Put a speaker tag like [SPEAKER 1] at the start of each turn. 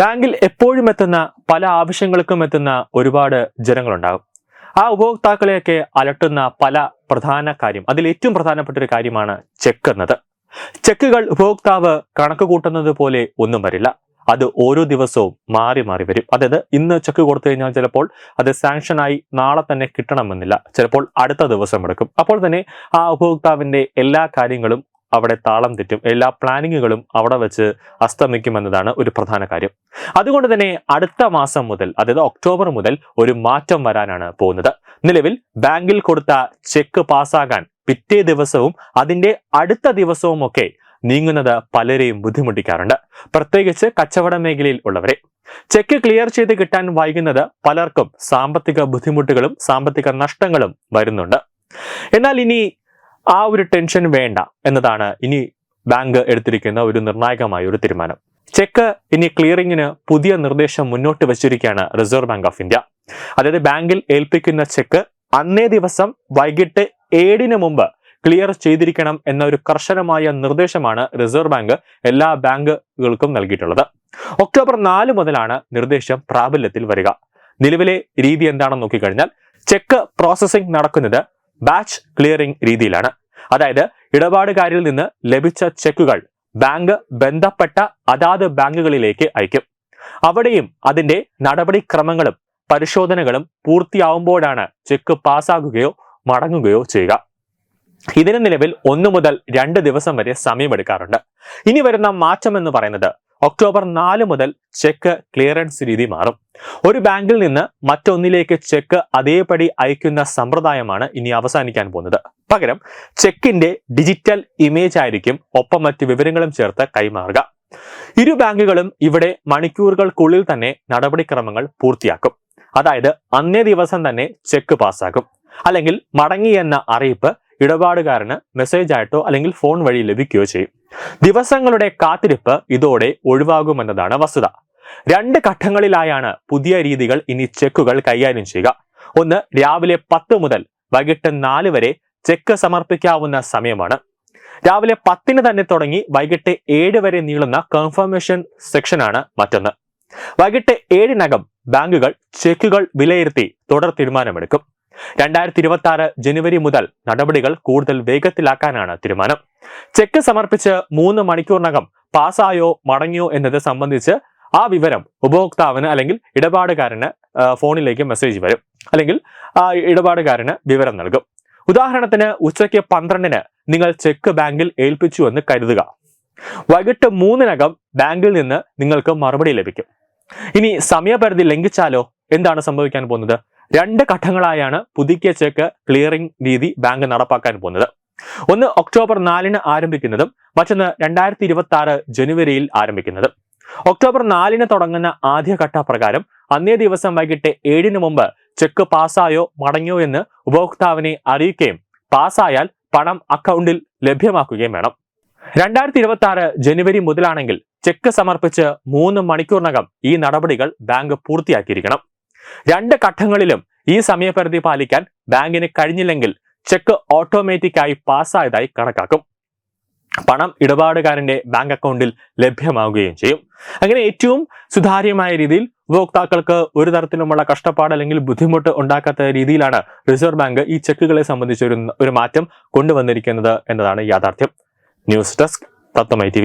[SPEAKER 1] ബാങ്കിൽ എപ്പോഴും എത്തുന്ന പല ആവശ്യങ്ങൾക്കും എത്തുന്ന ഒരുപാട് ജനങ്ങളുണ്ടാകും. ആ ഉപഭോക്താക്കളെയൊക്കെ അലട്ടുന്ന പല പ്രധാന കാര്യം അതിൽ ഏറ്റവും പ്രധാനപ്പെട്ട ഒരു കാര്യമാണ് ചെക്ക് എന്നത്. ചെക്കുകൾ ഉപഭോക്താവ് കണക്ക് കൂട്ടുന്നത് പോലെ ഒന്നും വരില്ല. അത് ഓരോ ദിവസവും മാറി മാറി വരും. അതായത് ഇന്ന് ചെക്ക് കൊടുത്തു കഴിഞ്ഞാൽ ചിലപ്പോൾ അത് സാങ്ഷനായി നാളെ തന്നെ കിട്ടണമെന്നില്ല. ചിലപ്പോൾ അടുത്ത ദിവസം എടുക്കും. അപ്പോൾ തന്നെ ആ ഉപഭോക്താവിന്റെ എല്ലാ കാര്യങ്ങളും അവിടെ താളം തെറ്റും. എല്ലാ പ്ലാനിങ്ങുകളും അവിടെ വെച്ച് അസ്തമിക്കുമെന്നതാണ് ഒരു പ്രധാന കാര്യം. അതുകൊണ്ട് തന്നെ അടുത്ത മാസം മുതൽ അതായത് ഒക്ടോബർ മുതൽ ഒരു മാറ്റം വരാനാണ് പോകുന്നത്. നിലവിൽ ബാങ്കിൽ കൊടുത്ത ചെക്ക് പാസ്സാകാൻ പിറ്റേ ദിവസവും അതിന്റെ അടുത്ത ദിവസവും ഒക്കെ നീങ്ങുന്നത് പലരെയും ബുദ്ധിമുട്ടിക്കാറുണ്ട്. പ്രത്യേകിച്ച് കച്ചവട മേഖലയിൽ ഉള്ളവരെ. ചെക്ക് ക്ലിയർ ചെയ്ത് കിട്ടാൻ വൈകുന്നത് പലർക്കും സാമ്പത്തിക ബുദ്ധിമുട്ടുകളും സാമ്പത്തിക നഷ്ടങ്ങളും വരുന്നുണ്ട്. എന്നാൽ ഇനി ആ ഒരു ടെൻഷൻ വേണ്ട എന്നതാണ് ഇനി ബാങ്ക് എടുത്തിരിക്കുന്ന ഒരു നിർണായകമായ ഒരു തീരുമാനം. ചെക്ക് ഇനി ക്ലിയറിങ്ങിന് പുതിയ നിർദ്ദേശം മുന്നോട്ട് വച്ചിരിക്കുകയാണ് റിസർവ് ബാങ്ക് ഓഫ് ഇന്ത്യ അതായത് ബാങ്കിൽ ഏൽപ്പിക്കുന്ന ചെക്ക് അന്നേ ദിവസം വൈകിട്ട് ഏഴിന് മുമ്പ് ക്ലിയർ ചെയ്തിരിക്കണം എന്ന ഒരു കർശനമായ നിർദ്ദേശമാണ് റിസർവ് ബാങ്ക് എല്ലാ ബാങ്കുകൾക്കും നൽകിയിട്ടുള്ളത്. ഒക്ടോബർ നാല് മുതലാണ് നിർദ്ദേശം പ്രാബല്യത്തിൽ വരിക. നിലവിലെ രീതി എന്താണെന്ന് നോക്കിക്കഴിഞ്ഞാൽ ചെക്ക് പ്രോസസ്സിംഗ് നടക്കുന്നത് ബാച്ച് ക്ലിയറിംഗ് രീതിയിലാണ്. അതായത് ഇടപാടുകാരിൽ നിന്ന് ലഭിച്ച ചെക്കുകൾ ബാങ്ക് ബന്ധപ്പെട്ട അതാത് ബാങ്കുകളിലേക്ക് അയക്കും. അവിടെയും അതിന്റെ നടപടിക്രമങ്ങളും പരിശോധനകളും പൂർത്തിയാവുമ്പോഴാണ് ചെക്ക് പാസ്സാകുകയോ മടങ്ങുകയോ ചെയ്യുക. ഇതിന് നിലവിൽ ഒന്നു മുതൽ രണ്ട് ദിവസം വരെ സമയമെടുക്കാറുണ്ട്. ഇനി വരുന്ന മാറ്റം എന്ന് പറയുന്നത് ഒക്ടോബർ നാല് മുതൽ ചെക്ക് ക്ലിയറൻസ് രീതി മാറും. ഒരു ബാങ്കിൽ നിന്ന് മറ്റൊന്നിലേക്ക് ചെക്ക് അതേപടി അയക്കുന്ന സമ്പ്രദായമാണ് ഇനി അവസാനിക്കാൻ പോകുന്നത്. പകരം ചെക്കിന്റെ ഡിജിറ്റൽ ഇമേജ് ആയിരിക്കും ഒപ്പം മറ്റ് വിവരങ്ങളും ചേർത്ത് കൈമാറുക. ഇരു ബാങ്കുകളും ഇവിടെ മണിക്കൂറുകൾക്കുള്ളിൽ തന്നെ നടപടിക്രമങ്ങൾ പൂർത്തിയാക്കും. അതായത് അന്നേ ദിവസം തന്നെ ചെക്ക് പാസ്സാക്കും. അല്ലെങ്കിൽ മടങ്ങി എന്ന അറിയിപ്പ് ഇടപാടുകാരന് മെസ്സേജ് ആയിട്ടോ അല്ലെങ്കിൽ ഫോൺ വഴി ലഭിക്കുകയോ ചെയ്യും. ദിവസങ്ങളുടെ കാത്തിരിപ്പ് ഇതോടെ ഒഴിവാകുമെന്നതാണ് വസ്തുത. രണ്ട് ഘട്ടങ്ങളിലായാണ് പുതിയ രീതികൾ ഇനി ചെക്കുകൾ കൈകാര്യം ചെയ്യുക. ഒന്ന് രാവിലെ പത്ത് മുതൽ വൈകിട്ട് നാല് വരെ ചെക്ക് സമർപ്പിക്കാവുന്ന സമയമാണ്. രാവിലെ പത്തിന് തന്നെ തുടങ്ങി വൈകിട്ട് ഏഴ് വരെ നീളുന്ന കൺഫർമേഷൻ സെക്ഷനാണ് മറ്റൊന്ന്. വൈകിട്ട് ഏഴിനകം ബാങ്കുകൾ ചെക്കുകൾ വിലയിരുത്തി തുടർ തീരുമാനമെടുക്കും. രണ്ടായിരത്തി ഇരുപത്തി ആറ് ജനുവരി മുതൽ നടപടികൾ കൂടുതൽ വേഗത്തിലാക്കാനാണ് തീരുമാനം. ചെക്ക് സമർപ്പിച്ച് മൂന്ന് മണിക്കൂറിനകം പാസ്സായോ മടങ്ങിയോ എന്നത് സംബന്ധിച്ച് ആ വിവരം ഉപഭോക്താവിന് അല്ലെങ്കിൽ ഇടപാടുകാരന് ഫോണിലേക്ക് മെസ്സേജ് വരും. അല്ലെങ്കിൽ ആ ഇടപാടുകാരന് വിവരം നൽകും. ഉദാഹരണത്തിന് ഉച്ചയ്ക്ക് പന്ത്രണ്ടിന് നിങ്ങൾ ചെക്ക് ബാങ്കിൽ ഏൽപ്പിച്ചു എന്ന് കരുതുക. വൈകിട്ട് മൂന്നിനകം ബാങ്കിൽ നിന്ന് നിങ്ങൾക്ക് മറുപടി ലഭിക്കും. ഇനി സമയപരിധി ലംഘിച്ചാലോ? എന്താണ് സംഭവിക്കാൻ പോകുന്നത്? രണ്ട് ഘട്ടങ്ങളായാണ് പുതുക്കിയ ചെക്ക് ക്ലിയറിംഗ് രീതി ബാങ്ക് നടപ്പാക്കാൻ പോകുന്നത്. ഒന്ന് ഒക്ടോബർ നാലിന് ആരംഭിക്കുന്നതും മറ്റൊന്ന് രണ്ടായിരത്തി ഇരുപത്തി ആറ് ജനുവരിയിൽ ആരംഭിക്കുന്നതും. ഒക്ടോബർ നാലിന് തുടങ്ങുന്ന ആദ്യഘട്ട പ്രകാരം അന്നേ ദിവസം വൈകിട്ട് ഏഴിന് മുമ്പ് ചെക്ക് പാസ്സായോ മടങ്ങിയോ എന്ന് ഉപഭോക്താവിനെ അറിയിക്കുകയും പാസ്സായാൽ പണം അക്കൗണ്ടിൽ ലഭ്യമാക്കുകയും വേണം. രണ്ടായിരത്തി ഇരുപത്തി ആറ് ജനുവരി മുതലാണെങ്കിൽ ചെക്ക് സമർപ്പിച്ച് മൂന്ന് മണിക്കൂറിനകം ഈ നടപടികൾ ബാങ്ക് പൂർത്തിയാക്കിയിരിക്കണം. രണ്ട് ഘട്ടങ്ങളിലും ഈ സമയപരിധി പാലിക്കാൻ ബാങ്കിന് കഴിഞ്ഞില്ലെങ്കിൽ ചെക്ക് ഓട്ടോമാറ്റിക്കായി പാസ്സായതായി കണക്കാക്കും. പണം ഇടപാടുകാരന്റെ ബാങ്ക് അക്കൗണ്ടിൽ ലഭ്യമാവുകയും ചെയ്യും. അങ്ങനെ ഏറ്റവും സുതാര്യമായ രീതിയിൽ ഉപഭോക്താക്കൾക്ക് ഒരു തരത്തിലുമുള്ള കഷ്ടപ്പാട് അല്ലെങ്കിൽ ബുദ്ധിമുട്ട് ഉണ്ടാക്കാത്ത രീതിയിലാണ് റിസർവ് ബാങ്ക് ഈ ചെക്കുകളെ സംബന്ധിച്ച് ഒരു ഒരു മാറ്റം കൊണ്ടുവന്നിരിക്കുന്നത് എന്നതാണ് യാഥാർത്ഥ്യം. ന്യൂസ് ഡെസ്ക് തത്വമൈ ടി